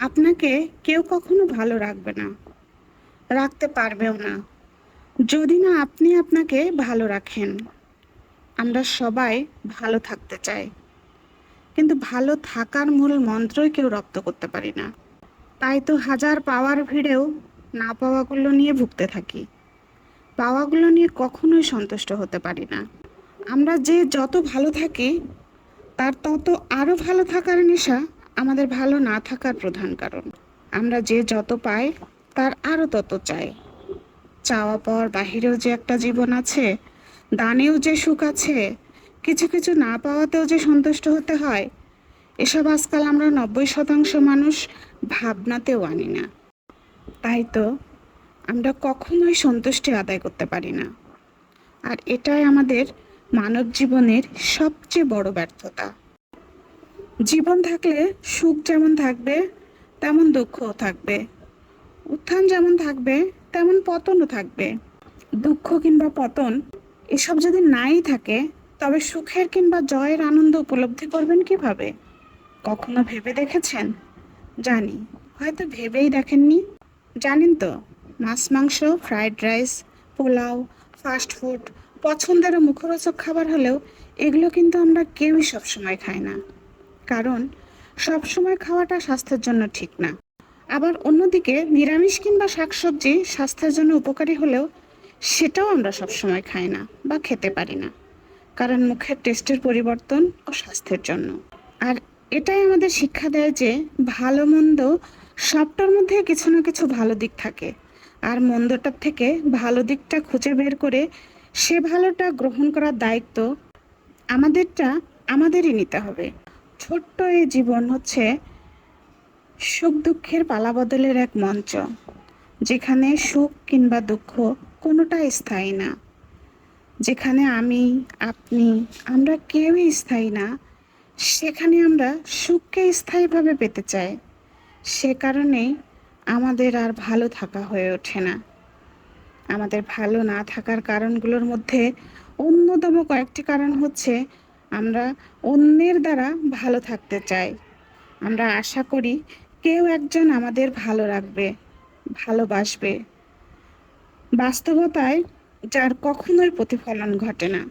আপনাকে কেউ কখনো ভালো রাখবে না। রাখতে পারবেও না। যদি না আপনি আপনাকে ভালো রাখেন, আমরা সবাই ভালো থাকতে চাই। কিন্তু ভালো থাকার মূল মন্ত্রই কেউ রপ্ত করতে পারি না। তাই তো হাজার পাওয়ার ভিড়েও না পাওয়াগুলো নিয়ে ভুগতে থাকি। পাওয়াগুলো নিয়ে কখনোই সন্তুষ্ট হতে পারি না। আমরা যে যত ভালো থাকি, তার তত আরও ভালো থাকার নেশা আমাদের ভালো না থাকার প্রধান কারণ। আমরা যে যত পাই, তার আরও তত চাই। চাওয়া পাওয়ার বাহিরেও যে একটা জীবন আছে, দানেও যে সুখ আছে, কিছু কিছু না পাওয়াতেও যে সন্তুষ্ট হতে হয়, এসব আজকাল আমরা নব্বই শতাংশ মানুষ ভাবনাতেও আনি না। তাই তো আমরা কখনোই সন্তুষ্টি আদায় করতে পারি না। আর এটাই আমাদের মানব জীবনের সবচেয়ে বড় ব্যর্থতা। জীবন থাকলে সুখ যেমন থাকবে, তেমন দুঃখও থাকবে। উত্থান যেমন থাকবে, তেমন পতনও থাকবে। দুঃখ কিংবা পতন এসব যদি নাই থাকে, তবে সুখের কিংবা জয়ের আনন্দ উপলব্ধি করবেন কীভাবে? কখনো ভেবে দেখেছেন? জানি। হয়তো ভেবেই দেখেননি। জানেন তো, মাছ, মাংস, fried rice, pulao, fast food পছন্দের মুখরোচক খাবার হলেও এগুলো কিন্তু আমরা কেউই সবসময় খাই না। কারণ সবসময় খাওয়াটা স্বাস্থ্যের জন্য ঠিক না। আবার অন্যদিকে নিরামিষ কিংবা শাকসবজি স্বাস্থ্যের জন্য উপকারী হলেও সেটাও আমরা সবসময় খাই না বা খেতে পারি না। কারণ মুখের টেস্টের পরিবর্তন ও স্বাস্থ্যের জন্য। আর এটাই আমাদের শিক্ষা দেয় যে ভালো মন্দ সবটার মধ্যে কিছু না কিছু ভালো দিক থাকে। আর মন্দটার থেকে ভালো দিকটা খুঁজে বের করে সে ভালোটা গ্রহণ করার দায়িত্ব আমাদেরটা আমাদেরই নিতে হবে। ছোট্ট এই জীবন হচ্ছে সুখ দুঃখের পালাবদলের এক মঞ্চ, যেখানে সুখ কিংবা দুঃখ কোনোটাই স্থায়ী না। যেখানে আমি, আপনি, আমরা কেউই স্থায়ী না, সেখানে আমরা সুখকে স্থায়ীভাবে পেতে চাই। সে কারণেই আমাদের আর ভালো থাকা হয়ে ওঠে না। আমাদের ভালো না থাকার কারণগুলোর মধ্যে অন্যতম কয়েকটি কারণ হচ্ছে আমরা অন্যের দ্বারা ভালো থাকতে চাই। আমরা আশা করি কেউ একজন আমাদের ভালো রাখবে, ভালোবাসবে। বাস্তবতায় যার কখনোই প্রতিফলন ঘটে না।